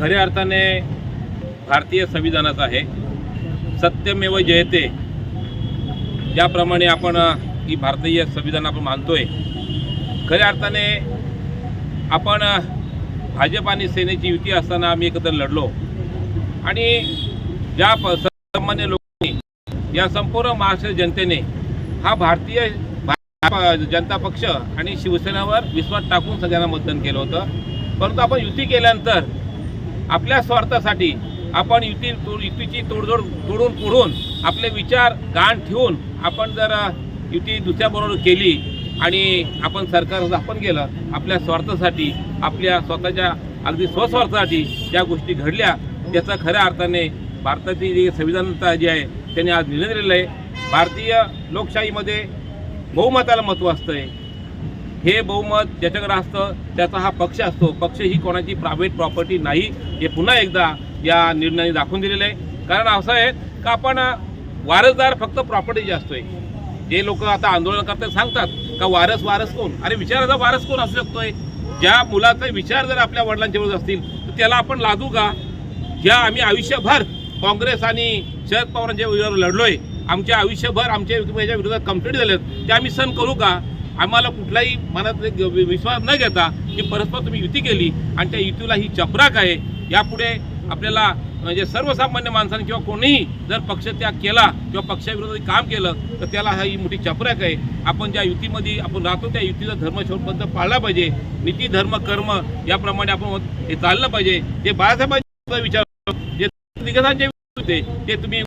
खऱ्या अर्थाने भारतीय संविधानाचा आहे. सत्यमेव जयते. ज्याप्रमाणे आपण ही भारतीय संविधान आपण मानतोय. खऱ्या अर्थाने आपण भाजप आणि सेनेची युती असताना आम्ही एकत्र लढलो. आणि ज्या प सामान्य लोकांनी या संपूर्ण महाराष्ट्र जनतेने हा भारतीय भा- जनता पक्ष आणि शिवसेनेवर विश्वास टाकून सगळ्यांना मतदान केलं होतं. परंतु आपण युती केल्यानंतर आपल्या स्वार्थासाठी आपण युती तोड युतीची तोडजोड तोडून पुढून आपले विचार गाण ठेवून आपण जर युती दुसऱ्याबरोबर केली आणि आपण सरकार स्थापन केलं आपल्या स्वार्थासाठी आपल्या स्वतःच्या अगदी स्वस्वार्थासाठी ज्या गोष्टी घडल्या त्याचा खऱ्या अर्थाने भारताची जी संविधानता जी आहे त्याने आज निर्णय दिलेला आहे. भारतीय लोकशाहीमध्ये बहुमताला महत्त्व असतं आहे हे बहुमत ज्याच्याकडे असतं त्याचा हा पक्ष असतो. पक्ष ही कोणाची प्रायव्हेट प्रॉपर्टी नाही हे पुन्हा एकदा या निर्णयाने दाखवून दिलेलं आहे. कारण असं आहे का आपण वारसदार फक्त प्रॉपर्टी असतोय जे लोक आता आंदोलन करतात सांगतात का वारस वारस कोण? अरे विचाराचा वारस कोण असू शकतोय? ज्या मुलाचा विचार जर आपल्या वडिलांच्या असतील तर त्याला आपण लादू का? ज्या आम्ही आयुष्यभर काँग्रेस आणि शरद पवारांच्या विरोधात लढलोय आमच्या आयुष्यभर आमच्या याच्या विरोधात कंप्लीट झालेत ते आम्ही सण करू का? आम्हाला कुठलाही मनात विश्वास न घेता की परस्पर तुम्ही युती केली आणि त्या युतीला ही चपराक आहे यापुढे आपल्याला म्हणजे सर्वसामान्य माणसाने किंवा कोणीही जर पक्षत्याग केला किंवा पक्षाविरोधात काम केलं तर त्याला हा ही मोठी चपराक आहे. आपण ज्या युतीमध्ये आपण राहतो त्या युतीचा धर्मशोधबद्ध पाळला पाहिजे. नीती धर्म कर्म याप्रमाणे आपण हे चाललं पाहिजे. जे बाळासाहेबांचा विचार जे दिग्गजांचे होते ते तुम्ही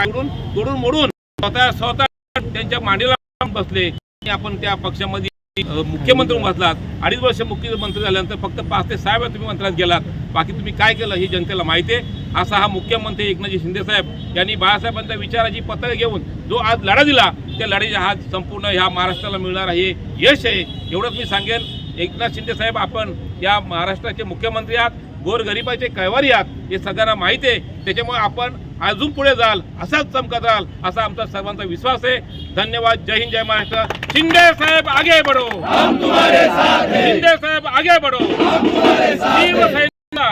तोडून मोडून स्वतः स्वतः त्यांच्या मांडीला बसले. आपण त्या पक्षामध्ये मुख्यमंत्री बसलात. अडीच वर्ष मुख्यमंत्री झाल्यानंतर फक्त पाच ते सहा वेळा तुम्ही मंत्र्यात गेलात. बाकी तुम्ही काय केलं हे जनतेला माहिती आहे. असा हा मुख्यमंत्री एकनाथजी शिंदे साहेब यांनी बाळासाहेबांच्या विचाराची पत्र घेऊन जो आज लढा दिला त्या लढाईच्या हा संपूर्ण ह्या महाराष्ट्राला मिळणार हे यश आहे एवढंच मी सांगेन. एकनाथ शिंदे साहेब आपण या महाराष्ट्राचे मुख्यमंत्री आहात गोरगरिबाचे कैवारी आहात हे सगळ्यांना माहिती आहे. त्याच्यामुळे आपण अजून पुढे जाल असाच चमकत राहाल असा आमचा सर्वांचा विश्वास आहे. धन्यवाद. जय हिंद जय महाराष्ट्र. शिंदे साहेब आगे बढ़ो. शिंदे साहेब आगे बढ़ो. शिवसेनेचा